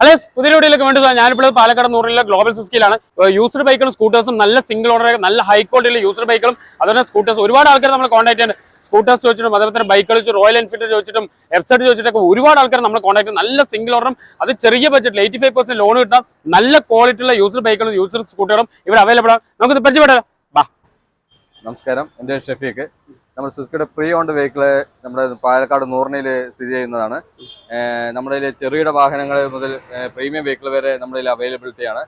Hello പുതിയ വീഡിയോയിലേക്ക് വേണ്ടി ഞാനിപ്പോൾ പാലക്കാട് നൂറിലെ ഗ്ലോബൽ സുസ്കിയിലാണ് യൂസ്ഡ് ബൈക്കുകളും സ്കൂട്ടേഴ്സും നല്ല സിംഗിൾ ഓർഡർ നല്ല ഹൈ ക്വാളിറ്റിയിലെ യൂസ്ഡ് ബൈക്കുകളും അതുപോലെ സ്കൂട്ടേഴ്സ് ഒരുപാട് ആൾക്കാർ നമ്മൾ കോൺടാക്ട് ചെയ്യുന്നത് സ്കൂട്ടേഴ്സ് ചോദിച്ചിട്ടും അതേപോലെ തന്നെ ബൈക്കുകൾ ചോദിച്ചു റോയൽ എൻഫീൽഡ് ചോദിച്ചിട്ടും എഫ്സെറ്റ് ചോദിച്ചിട്ടൊക്കെ ഒരുപാട് ആൾക്കാർ നമ്മൾ കോൺടാക്ട് നല്ല സിംഗിൾ ഓർഡറും അത് ചെറിയ ബഡ്ജറ്റിൽ എയ്റ്റി ഫൈവ് പെർസെന്റ് ലോൺ കിട്ടാം നല്ല ക്വാളിറ്റിയുള്ള യൂസ്ഡ് ബൈക്കുകളും യൂസ്ഡ് സ്കൂട്ടറും ഇവിടെ അവൈലബിൾ ആണ്. നമുക്ക് പരിചയപ്പെടാം. ബാ. നമസ്കാരം. എന്റെ ഷെഫിയൊക്കെ നമ്മൾ സുസ്കിയുടെ പ്രീ ഓൺഡ് വെഹിക്കിൾ നമ്മുടെ പാലക്കാട് നൂറിനയിൽ സ്ഥിതി ചെയ്യുന്നതാണ്. നമ്മുടെ ചെറുകിട വാഹനങ്ങൾ മുതൽ പ്രീമിയം വെഹിക്കിൾ വരെ നമ്മുടെ അവൈലബിലിറ്റി ആണ്.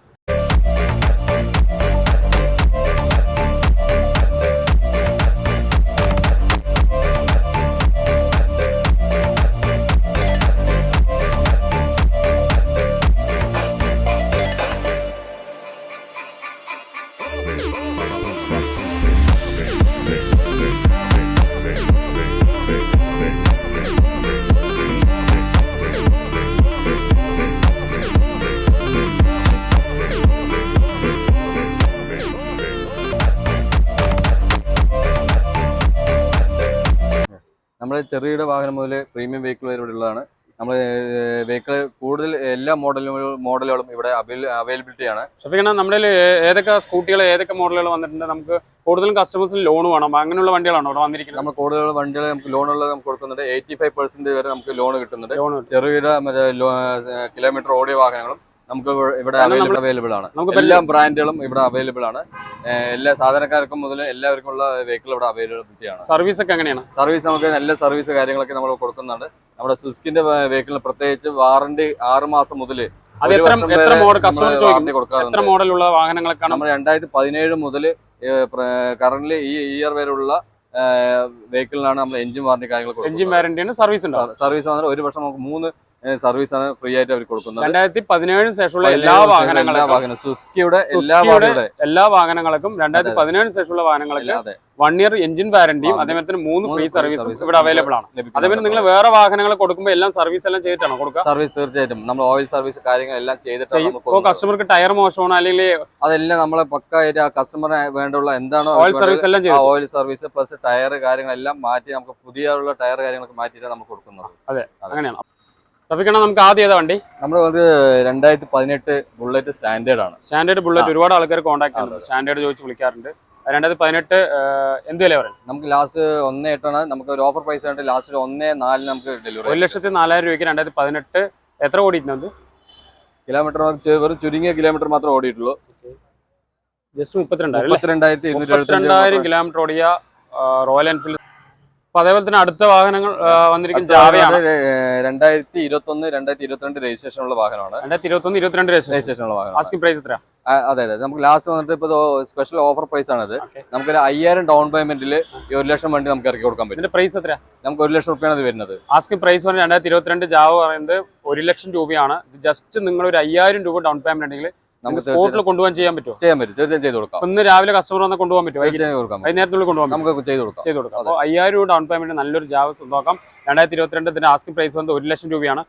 നമ്മൾ ചെറുകിട വാഹനം മുതൽ പ്രീമിയം വെഹിക്കിൾ വരെ ഇവിടെ ഉള്ളതാണ്. നമ്മൾ വെഹിക്കിൾ കൂടുതൽ എല്ലാ മോഡലും മോഡലുകളും ഇവിടെ അവൈലബിലിറ്റി ആണ്. ഷഫീഖാണ് നമ്മുടെ ഏതൊക്കെ സ്കൂട്ടികൾ ഏതൊക്കെ മോഡലുകൾ വന്നിട്ടുണ്ട്? നമുക്ക് കൂടുതലും കസ്റ്റമേഴ്സിന് ലോൺ വേണം. അങ്ങനെയുള്ള വണ്ടികളാണോ ഇവിടെ വന്നിരിക്കുന്നത്? നമ്മൾ കൂടുതൽ വണ്ടികൾ നമുക്ക് ലോണുള്ളത് നമുക്ക് കൊടുക്കുന്നുണ്ട്. എയ്റ്റി ഫൈവ് പെർസെന്റ് വരെ നമുക്ക് ലോൺ കിട്ടുന്നുണ്ട്. ചെറിയ ചെറുകിട മറ്റേ കിലോമീറ്റർ ഓടിയ വാഹനങ്ങളും നമുക്ക് ഇവ- ഇവിടെ അവൈലബിൾ അവൈലബിൾ ആണ്. നമുക്ക് എല്ലാ ബ്രാൻഡുകളും ഇവിടെ അവൈലബിൾ ആണ്. എല്ലാ സാധാരണക്കാർക്കും മുതൽ എല്ലാവർക്കും ഉള്ള വെഹിക്കിൾ ഇവിടെ അവൈലബിലിറ്റി ആണ്. സർവീസ് ഒക്കെ എങ്ങനെയാണ്? സർവീസ് നമുക്ക് നല്ല സർവീസ് കാര്യങ്ങളൊക്കെ നമ്മൾ കൊടുക്കുന്നുണ്ട്. നമ്മുടെ സുസ്കിന്റെ വെഹിക്കിളിന് പ്രത്യേകിച്ച് വാറണ്ടി ആറ് മാസം മുതൽ അത് എത്ര എത്ര മോഡൽ കസ്റ്റമർ എത്ര മോഡലുള്ള വാഹനങ്ങളൊക്കെ നമ്മൾ രണ്ടായിരത്തി പതിനേഴ് മുതൽ കറന്റ് ഈ ഇയർ വരെയുള്ള വെഹിക്കിളിനാണ് നമ്മൾ എഞ്ചിൻ വാറണ്ടി കാര്യങ്ങൾ എഞ്ചിൻ കൊടുക്കുന്നത്. സർവീസ് ഉണ്ടാവും. സർവീസ് വന്നാൽ ഒരു വർഷം നമുക്ക് മൂന്ന് സർവീസ് ആണ് ഫ്രീ ആയിട്ട് അവർ കൊടുക്കുന്നത് രണ്ടായിരത്തി പതിനേഴിന് ശേഷമുള്ള എല്ലാ വാഹനങ്ങളും. സുസ്കിയുടെ എല്ലാ എല്ലാ വാഹനങ്ങൾക്കും രണ്ടായിരത്തി പതിനേഴിന് ശേഷമുള്ള വാഹനങ്ങൾക്ക് വൺ ഇയർ എഞ്ചിൻ വാരണ്ടിയും അതേപോലെ തന്നെ മൂന്ന് ഫ്രീ സർവീസും ഇവിടെ അവൈലബിൾ ആണ്. അതേപോലെ നിങ്ങൾ വേറെ വാഹനങ്ങൾ കൊടുക്കുമ്പോൾ എല്ലാം സർവീസ് എല്ലാം ചെയ്തിട്ടാണോ കൊടുക്കുക? സർവീസ് തീർച്ചയായിട്ടും. നമ്മൾ ഓയിൽ സർവീസ് കാര്യങ്ങളെല്ലാം ചെയ്തിട്ടാണ്. ഇപ്പോൾ കസ്റ്റമർക്ക് ടയർ മോശമാണ് അല്ലെങ്കിൽ അതെല്ലാം നമ്മളെ പക്കായിട്ട് ആ കസ്റ്റമറിന് വേണ്ടുള്ള എന്താണോ ഓയിൽ സർവീസ് എല്ലാം ചെയ്യും ഓയിൽ സർവീസ് പ്ലസ് ടയർ കാര്യങ്ങളെല്ലാം മാറ്റി നമുക്ക് പുതിയ ടയർ കാര്യങ്ങളൊക്കെ മാറ്റിയിട്ടാണ് നമുക്ക് കൊടുക്കുന്നത്. അതെ. അങ്ങനെയാണ്. ട്രഫിക്കാണ് നമുക്ക് ആദ്യം ഏതാ വണ്ടി? നമ്മൾ ഒരു രണ്ടായിരത്തി പതിനെട്ട് ബുള്ളറ്റ് സ്റ്റാൻഡേർഡ് ആണ് സ്റ്റാൻഡേർഡ് ബുള്ളറ്റ് ഒരുപാട് ആൾക്കാർ കോൺടാക്ട് ചെയ്യുന്നുണ്ട്. സ്റ്റാൻഡേർഡ് ചോദിച്ച് വിളിക്കാറുണ്ട്. രണ്ടായിരത്തി പതിനെട്ട് എന്ത് വില പറയും നമുക്ക് ലാസ്റ്റ് ഒന്ന് എട്ടാണ് നമുക്ക് ഒരു ഓഫർ പ്രൈസ് ആയിട്ട് ലാസ്റ്റ് ഒന്ന് നാലിന് നമുക്ക് ഒരു ലക്ഷത്തി നാലായിരം രൂപയ്ക്ക് രണ്ടായിരത്തി പതിനെട്ട് എത്ര ഓടിയിട്ടുണ്ട് കിലോമീറ്റർ വെറും ചുരുങ്ങിയ കിലോമീറ്റർ മാത്രമേ ഓടിയിട്ടുള്ളൂ. ജസ്റ്റ് മുപ്പത്തിരണ്ടായിരം കിലോമീറ്റർ ഓടിയ റോയൽ എൻഫീൽഡ് അപ്പൊ അതേപോലെ തന്നെ അടുത്ത വാഹനങ്ങൾ വന്നിരിക്കുന്ന വന്നിരിക്കും ജാവയാണ് രണ്ടായിരത്തി ഇരുപത്തി ഒന്ന് രണ്ടായിരത്തി ഇരുപത്തിരണ്ട് രജിസ്ട്രേഷൻ ഉള്ള വാഹനമാണ്. രണ്ടായിരത്തി ഇരുപത്തി ഒന്ന് ഇരുപത്തിരണ്ട് രജിസ്ട്രേഷൻ. ഉള്ള വാഹനം ആസ്കിംഗ് പ്രൈസ് എത്ര അതെ അതെ. നമുക്ക് ലാസ്റ്റ് വന്നിട്ട് ഇപ്പോൾ സ്പെഷ്യൽ ഓഫർ പ്രൈസ് ആണ് ഇത് നമുക്കൊരു അയ്യായിരം ഡൗൺ പേയ്മെന്റിൽ ഒരു ലക്ഷം വണ്ടി നമുക്ക് ഇറക്കി കൊടുക്കാൻ പറ്റും. പ്രൈസ് എത്ര നമുക്ക് ഒരു ലക്ഷം റുപ്യാണ് ഇത് വരുന്നത്. ആസ്കിംഗ് പ്രൈസ് പറഞ്ഞാൽ രണ്ടായിരത്തി ഇരുപത്തിരണ്ട് ജാവ് പറയുന്നത് ഒരു ലക്ഷം രൂപയാണ്. ജസ്റ്റ് നിങ്ങൾ ഒരു അയ്യായിരം രൂപ ഡൗൺ പേയ്മെന്റ് ഉണ്ടെങ്കിൽ നമുക്ക് സ്പോട്ടിൽ കൊണ്ടുപോകാൻ ചെയ്യാൻ പറ്റുമോ? ചെയ്യാൻ പറ്റും. തീർച്ചയായും ചെയ്ത് കൊടുക്കാം. ഇന്ന് രാവിലെ കസ്റ്റമർ വന്നാൽ കൊണ്ടുപോകാൻ പറ്റുമോ? വൈകിട്ട്? കൊണ്ടുപോകാം പറ്റും നമുക്ക് ചെയ്ത് കൊടുക്കാം. ചെയ്ത് കൊടുക്കാം. അപ്പോൾ അയ്യായിരം രൂപ ഡൗൺ പേയ്മെന്റ് നല്ലൊരു ജാവ സ്വന്തമാക്കാം രണ്ടായിരത്തി ഇരുപത്തിരണ്ട് ഇതിന്റെ ആസ്കിംഗ് പ്രൈസ് വന്ന് ഒരു ലക്ഷം രൂപയാണ്.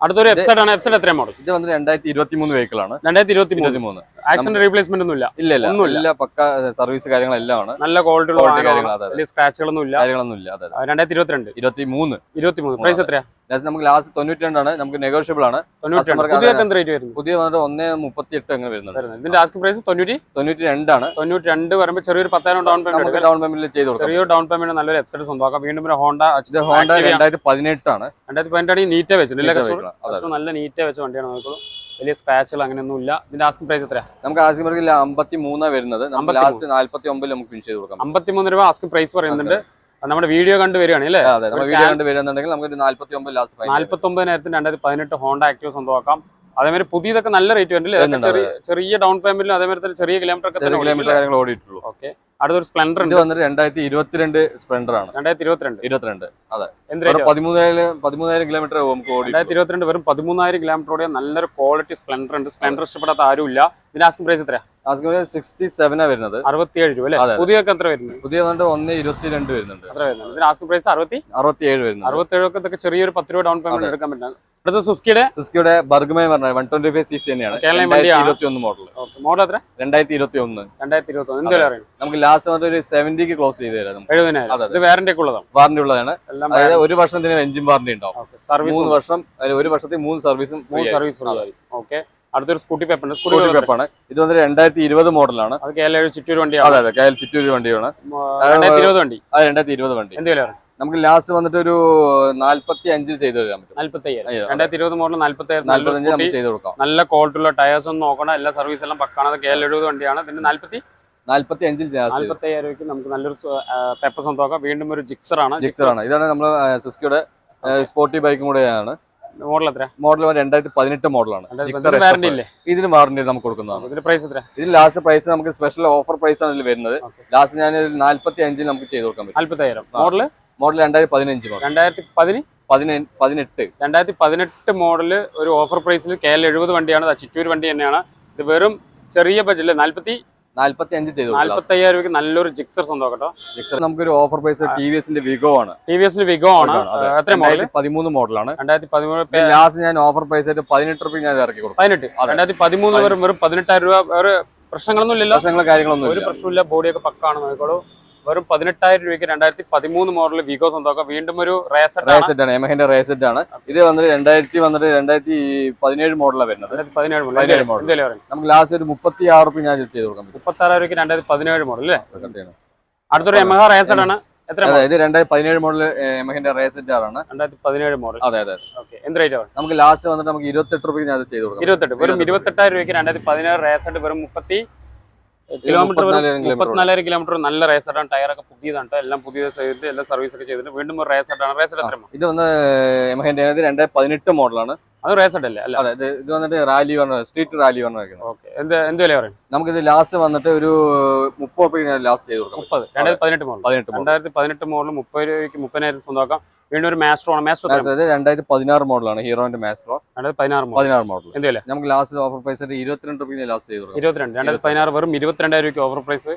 അടുത്തൊരു വെബ്സൈറ്റ് ആണ്. വെബ്സൈറ്റ് എത്രയാണ് മോഡൽ ഇത് വന്ന് രണ്ടായിരത്തി ഇരുപത്തി മൂന്ന് വെഹിക്കിൾ ആണ്. രണ്ടായിരത്തി ഇരുപത്തി മൂന്ന് ആക്സിഡന്റ് റീപ്ലേസ്മെന്റ് ഒന്നും ഇല്ല ഇല്ല ഇല്ല. ഒന്നുമില്ല. പക്ക സർവീസ് കാര്യങ്ങളെല്ലാം ആണ് നല്ല ക്വാളിറ്റി ഉള്ള സ്ക്രാച്ചുകളൊന്നും ഇല്ല കാര്യങ്ങളൊന്നും ഇല്ല അതെ. രണ്ടായിരത്തി ഇരുപത്തിരണ്ട് ഇരുപത്തി മൂന്ന് ഇരുപത്തി മൂന്ന് പ്രൈസ് എത്രയാ? നമുക്ക് ലാസ്റ്റ് തൊണ്ണൂറ്റി രണ്ടാണ് നമുക്ക് നെഗോഷ്യബിൾ ആണ്. പുതിയ വന്നിട്ട് ഒന്ന് മുപ്പത്തി എട്ട് അങ്ങനെ വരുന്നത് ഇതിന്റെ ആസ്കിംഗ് പ്രൈസ് തൊണ്ണൂറ്റി? തൊണ്ണൂറ്റി രണ്ടാണ് തൊണ്ണൂറ്റി രണ്ട് വരുമ്പോൾ ചെറിയൊരു പത്തായിരം ഡൗൺ പേയ്മെന്റ് ഡൗൺ പേയ്മെന്റ് ചെയ്ത് കൊടുക്കാം. ചെറിയൊരു ഡൗൺ പേയ്മെന്റ് നല്ലൊരു എഫ്സെഡ് സ്വന്തമാക്കാം. വീണ്ടും ഒരു ഹോണ്ട ഹോണ്ട രണ്ടായിരത്തി പതിനെട്ടാണ്. രണ്ടായിരത്തി പതിനെട്ടാണ് നീറ്റേ വെച്ചിട്ടുണ്ട് നല്ല നീറ്റ വെച്ച വണ്ടിയാണ് നോക്കുള്ളൂ വലിയ സ്ക്രാച്ചുകൾ അങ്ങനെയൊന്നും ഇല്ല ഇതിന്റെ ആസ്കിംഗ് പ്രൈസ് എത്രയാ? നമുക്ക് ആസ്കിംഗ് പ്രൈസ് അമ്പത്തി മൂന്നാ വരുന്നത്. നമുക്ക് 53. ലാസ്റ്റ് നാല്പത്തി ഒമ്പതിൽ നമുക്ക് ഫിനിഷ് ചെയ്ത് കൊടുക്കാം. അമ്പത്തിമൂന്ന് രൂപ ആസ്കിംഗ് പ്രൈസ് പറയുന്നുണ്ട്. നമ്മുടെ വീഡിയോ കണ്ട് വരികയാണ് അല്ലേ? നമ്മുടെ വീഡിയോ കണ്ട് വരുന്നുണ്ടെങ്കിൽ നമുക്ക് നാല്പത്തി ഒമ്പത് ലാസ്റ്റ് നാല്പത്തി ഒമ്പതിനായിരത്തി രണ്ടായിരത്തി പതിനെട്ട് ഹോണ്ട ആക്റ്റീവ് സ്വന്തമാക്കാം. അതേമാതിരി പുതിയതൊക്കെ നല്ല റേറ്റ് വരുന്നില്ല ചെറിയ ചെറിയ ഡൗൺ പേയ്മെന്റിലും അതേമാതിരി തന്നെ ചെറിയ കിലോമീറ്റർ ഒക്കെ കിലോമീറ്റർ കാര്യങ്ങൾ ഓടിയിട്ടുള്ളൂ. ഓക്കെ അടുത്തൊരു സ്പ്ലെൻഡർ ഉണ്ട്. വന്നിട്ട് രണ്ടായിരത്തി ഇരുപത്തിരണ്ട് സ്പ്ലെൻഡർ ആണ്. രണ്ടായിരത്തി ഇരുപത്തിരണ്ട്. ഇരുപത്തിരണ്ട് അതെ പതിമൂന്നായിരം പതിമൂന്നായിരം കിലോമീറ്റർ നമുക്ക് ഓടി രണ്ടായിരത്തി ഇരുപത്തിരണ്ട് വെറും പതിമൂന്നായിരം കിലോമീറ്റർ ഓടിയ നല്ലൊരു ക്വാളിറ്റി സ്പ്ലെൻഡർ ഉണ്ട്. സ്പ്ലെൻഡർ ഇഷ്ടപ്പെടാത്ത ആരുമില്ല. ഇതിന്റെ ആസ്കിംഗ് പ്രൈസ് എത്രയാ? ആസ്കിംഗ് സിക്സ്റ്റി സെവനാ വരുന്നത്. അറുപത്തിയേഴ് രൂപ അല്ലേ. പുതിയൊക്കെ എത്ര വരുന്നത് പുതിയ ഒന്ന് ഇരുപത്തിരണ്ട് വരുന്നുണ്ട്. എത്ര വരുന്നത് ഇതിന് ആസ്ക് പ്രൈസ് അറുപത്തി? അറുപത്തിയേഴ് വരുന്നുണ്ട്. അറുപത്തേഴൊക്കെ ഇതൊക്കെ ചെറിയൊരു പത്ത് രൂപ ഡൗൺ പേയ്മെന്റ്. എടുക്കാൻ പറ്റുന്നത് അടുത്ത സുസ്കിയുടെ സിസ്കിയുടെ ബർഗ്മേ പറഞ്ഞ one twenty five C C തന്നെയാണ്. ഇരുപത്തി ഒന്ന് മോഡൽ മോഡൽ എത്ര? രണ്ടായിരത്തി ഇരുപത്തി ഒന്ന് രണ്ടായിരത്തി ഇരുപത്തി ഒന്ന് എന്തെങ്കിലും നമുക്ക് ലാസ്റ്റ് വന്നിട്ട് ഒരു സെവന്റിക്ക് ക്ലോസ് ചെയ്ത് തരാം എഴുപതിനായിരം. വാറന്റി ഉള്ളതാണ്? വാറന്റി ഉള്ളതാണ്. എല്ലാം അതായത് ഒരു വർഷത്തിന് എഞ്ചിൻ വാറന്റി ഉണ്ടാവും. സർവീസ് മൂന്ന് വർഷം ഒരു വർഷത്തിൽ മൂന്ന് സർവീസും മൂന്ന് സർവീസ് ഓക്കെ അടുത്തൊരു സ്കൂട്ടി പേപ്പർ സ്കൂട്ടി പേപ്പർ പെപ്പാണ് ഇത് വന്നിട്ട് രണ്ടായിരത്തി ഇരുപത് മോഡലാണ്. അത് കേരള ചിറ്റൂർ വണ്ടിയാണ്. അതെ അതെ. കേരള ചിറ്റൂര് വണ്ടിയാണ്. രണ്ടായിരത്തി ഇരുപത് വണ്ടി. അത് രണ്ടായിരത്തി ഇരുപത് വണ്ടി. എന്ത് വില നമുക്ക് ലാസ്റ്റ് വന്നിട്ട് ഒരു നാല്പത്തി അഞ്ചിൽ ചെയ്ത് തരാൻ പറ്റും. രണ്ടായിരത്തി ഇരുപത് മോഡൽ നാല്പത്തി ചെയ്ത് കൊടുക്കാം. നല്ല ക്വാളിറ്റി ഉള്ള ടയേഴ്സ് ഒന്നും നോക്കണം എല്ലാ സർവീസ് എല്ലാം പക്കാണ്. അത് കേരള എഴുപത് വണ്ടിയാണ്. പിന്നെ നാല്പത്തി നാല്പത്തി അഞ്ചിൽ നാല്പത്തയ്യായിരം രൂപയ്ക്ക് നമുക്ക് നല്ലൊരു പെപ്പർ സ്വന്തമാക്കാം വീണ്ടും ഒരു ജിക്സർ ആണ്. ജിക്സർ ആണ്. ഇതാണ് നമ്മുടെ സുസ്കിയുടെ സ്പോർട്ടി ബൈക്കും കൂടെയാണ്. മോഡൽ എത്ര മോഡൽ രണ്ടായിരത്തി പതിനെട്ട് മോഡലാണ് ഇതിന് വാറന്റി നമുക്ക് കൊടുക്കുന്നതാണ്. ഇതിന്റെ പ്രൈസ് എത്ര ഇതിന് ലാസ്റ്റ് പ്രൈസ് നമുക്ക് സ്പെഷ്യൽ ഓഫർ പ്രൈസ് ആണ് ഇതിൽ വരുന്നത്. ലാസ്റ്റ് ഞാൻ നാല്പത്തി അഞ്ചിൽ നമുക്ക് ചെയ്ത് കൊടുക്കാൻ പറ്റും. നാല്പത്തയ്യായിരം. മോഡൽ മോഡൽ രണ്ടായിരത്തി പതിനഞ്ച് രണ്ടായിരത്തി പതിന്? പതിനെട്ട്. രണ്ടായിരത്തി പതിനെട്ട് മോഡൽ ഒരു ഓഫർ പ്രൈസിൽ കെ എൽ എഴുപത് വണ്ടിയാണ് അത് ചിറ്റൂർ വണ്ടി തന്നെയാണ്. ഇത് വെറും ചെറിയ ബഡ്ജറ്റ് നാല്പത്തി നാല്പത്തി അഞ്ച് ചെയ്ത് നാല്പത്തി അയ്യായിരം രൂപയ്ക്ക് നല്ലൊരു ജിക്സർ സ്വന്തം കേട്ടോ ജിക്സർ നമുക്കൊരു ഓഫർ പ്രൈസ് ടി വി എസിന്റെ വിഗോ ആണ്. ടി വി എസിന്റെ വിഗോ ആണ്. എത്ര മോഡൽ പതിമൂന്ന് മോഡലാണ് രണ്ടായിരത്തി പതിമൂന്ന് ലാസ്റ്റ് ഞാൻ ഓഫർ പ്രൈസ് ആയിട്ട് പതിനെട്ട് റുപ്യ ഞാൻ ഇറക്കി കൊടുക്കും. പതിനെട്ട്. രണ്ടായിരത്തി പതിമൂന്ന് വെറും പതിനെട്ടായിരം രൂപ പ്രശ്നങ്ങളൊന്നും ഇല്ലല്ലോ. പ്രശ്നങ്ങളും കാര്യങ്ങളൊന്നും ഒരു ഇല്ല. പ്രശ്നമില്ല ബോഡിയൊക്കെ പക്കാണ് നോക്കിക്കോളൂ. വെറും പതിനെട്ടായിരം രൂപയ്ക്ക് രണ്ടായിരത്തി പതിമൂന്ന് മോഡൽ വിഗോ സ്വന്തമൊക്കെ. വീണ്ടും ഒരു റേസെറ്റ് ആണ് എമഹന്റെ റേസെറ്റ് ആണ് ഇത് വന്നിട്ട് രണ്ടായിരത്തി വന്നിട്ട് രണ്ടായിരത്തി പതിനേഴ് മോഡലാണ് വരുന്നത്. പതിനേഴ് മോഡൽ നമുക്ക് ലാസ്റ്റ് ഒരു മുപ്പത്തി ആറ് റുപ്പി ഞാൻ ചെയ്ത് കൊടുക്കാം. മുപ്പത്തി ആറ് രൂപയ്ക്ക് രണ്ടായിരത്തി പതിനേഴ് മോഡൽ അല്ലേ അടുത്തൊരു എമഹ റേസെറ്റ് ആണ്. ഇത് രണ്ടായിരത്തി പതിനേഴ് മോഡൽ എമഹിന്റെ റേസെറ്റ് ആണ്. രണ്ടായിരത്തി പതിനേഴ് മോഡൽ അതെ അതെ. എന്ത് റേറ്റ് ആണ്? നമുക്ക് ലാസ്റ്റ് വന്നിട്ട് നമുക്ക് ഇരുപത്തെട്ട് റുപ്യ ഞാൻ ചെയ്ത് കൊടുക്കാം. ഇരുപത്തെട്ട് വെറും ഇരുപത്തെട്ടായിരം രൂപയ്ക്ക് രണ്ടായിരത്തി പതിനേഴ് റേസെറ്റ് വെറും മുപ്പത്തി കിലോമീറ്റർ മുപ്പത്തിനാലായിരം കിലോമീറ്റർ നല്ല റേസറാണ് ടയറൊക്കെ പുതിയതാണ്. എല്ലാം പുതിയ ചെയ്തിട്ട് എല്ലാം സർവീസ് ഒക്കെ ചെയ്തിട്ട് വീണ്ടും ഒരു റേസ് എത്ര ഇത് വന്ന് രണ്ടായിരത്തി പതിനെട്ട് മോഡലാണ് അത് റേസ് അല്ലേ അല്ല. അതെ ഇത് ഇത് വന്നിട്ട് റാലി പറഞ്ഞ സ്ട്രീറ്റ് റാലി പറഞ്ഞ വെക്കുന്നത്. ഓക്കെ. എന്ത് എന്ത് വില പറയും ഇത് ലാസ്റ്റ് വന്നിട്ട് ഒരു മുപ്പത് ലാസ്റ്റ് ചെയ്ത് കൊടുക്കാം. മുപ്പത്. രണ്ടായിരത്തി പതിനെട്ട് മോഡൽ പതിനെട്ട് രണ്ടായിരത്തി പതിനെട്ട് മോഡൽ മുപ്പത് രൂപയ്ക്ക് മുപ്പതിനായിരം സ്വന്തമാക്കാം വീണ്ടും ഒരു മാസ്ട്രോ ആണ്. മാസ്ട്രോ എത്ര? അതായത് രണ്ടായിരത്തി പതിനാറ് മോഡലാണ് ഹീറോന്റെ മാസ്ട്രോ രണ്ടായിരത്തി പതിനാറ് പതിനാറ് മോഡൽ എന്ത് വില? നമുക്ക് ലാസ്റ്റ് ഓഫർ പ്രൈസ് ആയിട്ട് ഇരുപത്തിരണ്ട് റുപ്യ ലാസ്റ്റ് ചെയ്ത് കൊടുക്കാം. ഇരുപത്തിരണ്ട്. രണ്ടായിരത്തി പതിനാറ് വെറും ഇരുപത്തിരണ്ടായിരം രൂപയ്ക്ക് ഓഫർ പ്രൈസ്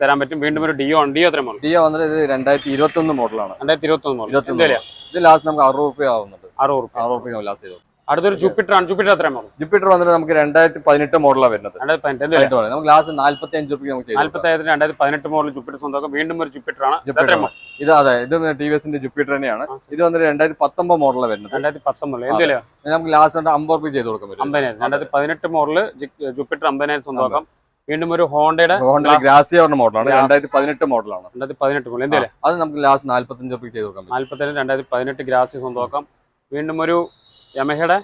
തരാൻ പറ്റും. വീണ്ടും ഒരു ഡിയോ ഡിയോ എത്ര മോഡൽ ഡിയോ വന്നിട്ട് ഇത് രണ്ടായിരത്തി ഇരുപത്തി ഒന്ന് മോഡലാണ് രണ്ടായിരത്തി ഇരുപത്തി ഒന്ന് മോഡൽ ഇത് ലാസ്റ്റ് നമുക്ക് അറുപത് രൂപ ആവുന്നുണ്ട്. അറുപത് രൂപ അറുപത് രൂപ ലാസ്റ്റ് ചെയ്തു അടുത്തൊരു ജൂപ്പിറ്റർ ആണ്. ജൂപ്പിറ്റർ എത്ര മോഡൽ ജൂപ്പിറ്റർ വന്നിട്ട് നമുക്ക് രണ്ടായിരത്തി പതിനെട്ട് മോഡലാണ് വരുന്നത്. നമുക്ക് ലാസ്റ്റ് നാല്പത്തി അഞ്ച് രൂപയ്ക്ക് കൊടുക്കാം. നാല്പത്തായിരത്തി രണ്ടായിരത്തി പതിനെട്ട് മോഡൽ ജൂപ്പിറ്റർ സ്വന്തം വീണ്ടും ഒരു ജൂപ്പിറ്റർ ആണ്. ഇത് അതെ ഇത് ടി വി എസിന്റെ ജൂപ്പിറ്റർ തന്നെയാണ്. ഇത് വന്നിട്ട് രണ്ടായിരത്തി പത്തൊമ്പത് മോഡലാണ് വരുന്നത്. രണ്ടായിരത്തി പത്തൊമ്പത് എന്ത് നമുക്ക് ലാസ്റ്റ് അമ്പത് രൂപ ചെയ്ത് കൊടുക്കാൻ പറ്റും. അമ്പതിനായിരം. രണ്ടായിരത്തി പതിനെട്ട് മോഡൽ ജൂപ്പിറ്റർ അമ്പതിനായിരം സ്വന്തമാക്കാം. വീണ്ടും ഒരു ഹോണ്ടയുടെ ഹോണ്ട ഗ്രാസിയ പറഞ്ഞ മോഡലാണ്. രണ്ടായിരത്തി പതിനെട്ട് മോഡലാണ്. രണ്ടായിരത്തി പതിനെട്ട് മോഡൽ എന്തെങ്കിലും അത് നമുക്ക് ലാസ്റ്റ് നാല്പത്തഞ്ച് രൂപ ചെയ്ത് കൊടുക്കാം പറ്റും. നാല്പത്തേഴ് രണ്ടായിരത്തി പതിനെട്ട് ഗ്രാസിയ സ്വന്തമാക്കാം. വീണ്ടും ഒരു യമഹയുടെ?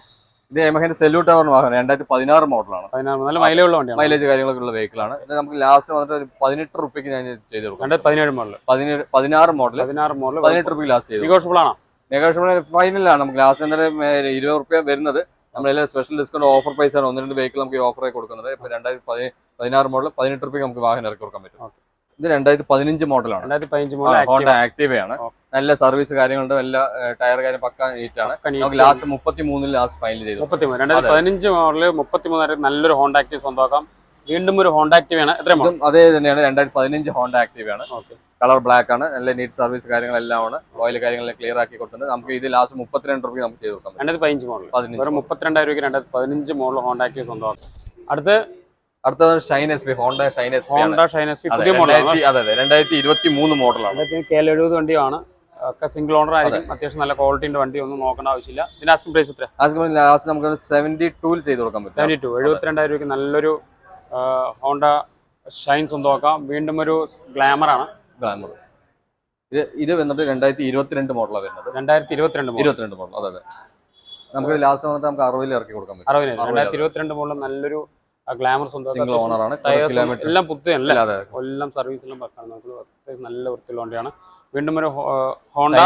ഇത് എമഹന്റെ സെല്യൂട്ട് ടവറിന് വാഹനം രണ്ടായിരത്തി പതിനാറ് മോഡലാണ് നല്ല മൈലേജ് ഉള്ള വണ്ടിയാണ്. മൈലേജ് കാര്യങ്ങളൊക്കെ ഉള്ള വെഹിക്കിൾ ആണ്. ഇത് നമുക്ക് ലാസ്റ്റ് വന്നിട്ട് ഒരു പതിനെട്ട് റുപ്യക്ക് ഞാൻ ചെയ്ത് കൊടുക്കും. പതിനേഴ് മോഡൽ പതിനേഴ് പതിനാറ് മോഡൽ പതിനാറ് മോഡൽ പതിനെട്ട് റുപ്യ ലാസ്റ്റ് ചെയ്തു നെഗോഷ്യബിൾ ആണോ? നെഗോഷ്യബിൾ ഫൈനലാണ് നമുക്ക് ലാസ്റ്റ് എന്തായാലും ഇരുപത് റുപ്യ വരുന്നത്. നമ്മളെല്ലാം സ്പെഷ്യൽ ഡിസ്കൗണ്ട് ഓഫർ പ്രൈസ് ആണ്. ഒന്ന് രണ്ട് വെഹിക്കിൾ നമുക്ക് ഈ ഓഫറായി കൊടുക്കുന്നത്. ഇപ്പൊ രണ്ടായിരത്തി പതിനാറ് മോഡൽ പതിനെട്ട് റുപ്യക്ക് നമുക്ക് വാഹനം ഇറക്കി കൊടുക്കാൻ പറ്റും. ഇത് രണ്ടായിരത്തി പതിനഞ്ച് മോഡലാണ്. രണ്ടായിരത്തി പതിനഞ്ച് മോഡൽ ഹോണ്ട ആക്റ്റീവ. ആണ്. നല്ല സർവീസ് കാര്യങ്ങളുണ്ട് എല്ലാ ടയർ കാര്യം പക്ക നീറ്റ് ആണ്. നമുക്ക് ലാസ്റ്റ് മുപ്പത്തി മൂന്നിൽ ലാസ്റ്റ് ഫൈനൽ ചെയ്തു. രണ്ടായിരത്തി പതിനഞ്ച് മോഡൽ മുപ്പത്തിമൂന്നായിരം നല്ലൊരു ഹോണ്ട ആക്റ്റീവ് സ്വന്തമാക്കാം. വീണ്ടും ഒരു ഹോണ്ട ആക്റ്റീവ് ആണ്. എത്ര അതേ തന്നെയാണ് രണ്ടായിരത്തി പതിനഞ്ച് ഹോണ്ട ആക്റ്റീവ് ആണ്. കളർ ബ്ലാക്ക് ആണ് നല്ല നീറ്റ് സർവീസ് കാര്യങ്ങളെല്ലാം ആണ്. ഓയിൽ കാര്യങ്ങളെല്ലാം ക്ലിയർ ആക്കി കൊടുത്തിട്ടുണ്ട്. നമുക്ക് ഇത് ലാസ്റ്റ് മുപ്പത്തിരണ്ട് രൂപയ്ക്ക് നമുക്ക് ചെയ്ത് കൊടുക്കാം രണ്ടായിരത്തി പതിനഞ്ച് മോഡൽ പതിനഞ്ച് മുപ്പത്തിരണ്ടായിരം രൂപയ്ക്ക് രണ്ടായിരത്തി പതിനഞ്ച് മോഡൽ ഹോണ്ട ആക്റ്റീവ് സ്വന്തമാക്കാം. അടുത്ത് അടുത്തത് Shine S P Honda Shine S P Honda Shine S P പുതിയ മോഡലാണ് ആണ്. അതെ അതെ രണ്ടായിരത്തി ഇരുപത്തി മൂന്ന് മോഡലാണ് കെ എഴുപത് വണ്ടിയാണ് ഒക്കെ സിംഗിൾ ഓണർ ആയിരിക്കും. അത്യാവശ്യം നല്ല ക്വാളിറ്റിന്റെ വണ്ടി ഒന്നും നോക്കേണ്ട ആവശ്യമില്ല. ഇതിന്റെ ആസ്കിംഗ് പ്രൈസ് എത്ര ലാസ്റ്റ് നമുക്ക് സെവന്റി ടൂൽ ചെയ്ത് കൊടുക്കാൻ പറ്റും. സെവന്റി ടു എഴുപത്തിരണ്ടായിരം രൂപയ്ക്ക് നല്ലൊരു ഹോണ്ട ഷൈൻ സ്വന്തമാക്കാം. വീണ്ടും ഒരു ഗ്ലാമർ ആണ്. ഗ്ലാമർ ഇത് ഇത് വന്നിട്ട് രണ്ടായിരത്തി ഇരുപത്തിരണ്ട് മോഡലാണ് വരുന്നത്. രണ്ടായിരത്തി ഇരുപത്തിരണ്ട് മോഡൽ ഇരുപത്തിരണ്ട് മോഡൽ അതെ അതെ. നമുക്ക് ലാസ്റ്റ് വന്നിട്ട് നമുക്ക് അറുപതിൽ ഇറക്കി കൊടുക്കാൻ പറ്റും. അറുപതിനായിരം അറുപത് രണ്ടായിരത്തി ഇരുപത്തിരണ്ട് മോഡൽ നല്ലൊരു ഗ്ലാമർ സിംഗിൾ എല്ലാം ഓണർ ആണ്. ടയേഴ്സ് കിലോമീറ്റർ എല്ലാം സർവീസ് എല്ലാം വെക്കണം നമുക്ക് അത്യാവശ്യം നല്ല വൃത്തിയുള്ള വണ്ടിയാണ്. വീണ്ടും ഒരു ഹോണ്ട.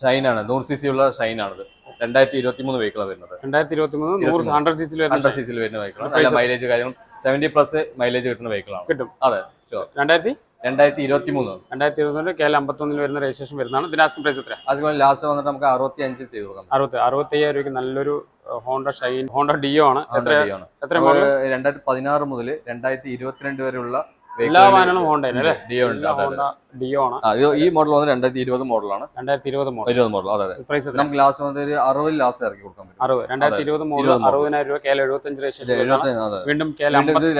ഷൈൻ ആണ്. നൂറ് സി സി ഉള്ള ഷൈൻ ആണിത്. രണ്ടായിരത്തി ഇരുപത്തി മൂന്ന് വെഹിക്കിളാണ് വരുന്നത്. രണ്ടായിരത്തി ഇരുപത്തി മൂന്ന് നൂറ് ഹൺഡ്രഡ് സി സിയിൽ വരുന്ന ഹൺഡ്രഡ് സി സിയിൽ വരുന്ന വെഹിക്കിൾ നല്ല മൈലേജ് കാര്യങ്ങളും സെവന്റി പ്ലസ് മൈലേജ് കിട്ടുന്ന വെഹിക്കിളാണ് കിട്ടും. അതെ ഷുവർ രണ്ടായിരത്തി രണ്ടായിരത്തി ഇരുപത്തി മൂന്ന് രണ്ടായിരത്തി ഇരുപത്തൊന്ന് കെ എൽ അമ്പത്തൊന്നിൽ വരുന്ന രജിസ്ട്രേഷൻ വരുന്നതാണ്. ഇതിന് ആസ്കിംഗ് പ്രൈസ് എത്ര അതുപോലെ ലാസ്റ്റ് വന്നിട്ട് നമുക്ക് അറുപത്തി അഞ്ചിൽ ചെയ്ത് കൊടുക്കാം. അറുപത്തി അറുപത്തയ്യായിരം രൂപയ്ക്ക് നല്ലൊരു ഹോണ്ട ഷൈൻ ഹോണ്ട ഡിയോ ആണ്. എത്ര. എത്ര രണ്ടായിരത്തി പതിനാറ് മുതൽ രണ്ടായിരത്തി ഇരുപത്തിരണ്ട് വരെയുള്ള എല്ലാ വാഹനങ്ങളും ഹോണ്ട ഡിയോ ആണ്. ഈ മോഡൽ വന്ന് രണ്ടായിരത്തി ഇരുപത് മോഡലാണ് രണ്ടായിരത്തി ഇരുപത് മോഡൽ ഇരുപത് മോഡൽ അതെ പ്രൈസ് നമുക്ക് ലാസ്റ്റ് വന്നിട്ട് ഒരു അറുപത് ലാസ്റ്റ് ഇറക്കി കൊടുക്കാൻ പറ്റും. അറുപത്. രണ്ടായിരത്തി ഇരുപത് മോഡൽ. അറുപതിനായിരം രൂപ കെ എൽ എഴുപത്തഞ്ച് രജിസ്ട്രേഷൻ. വീണ്ടും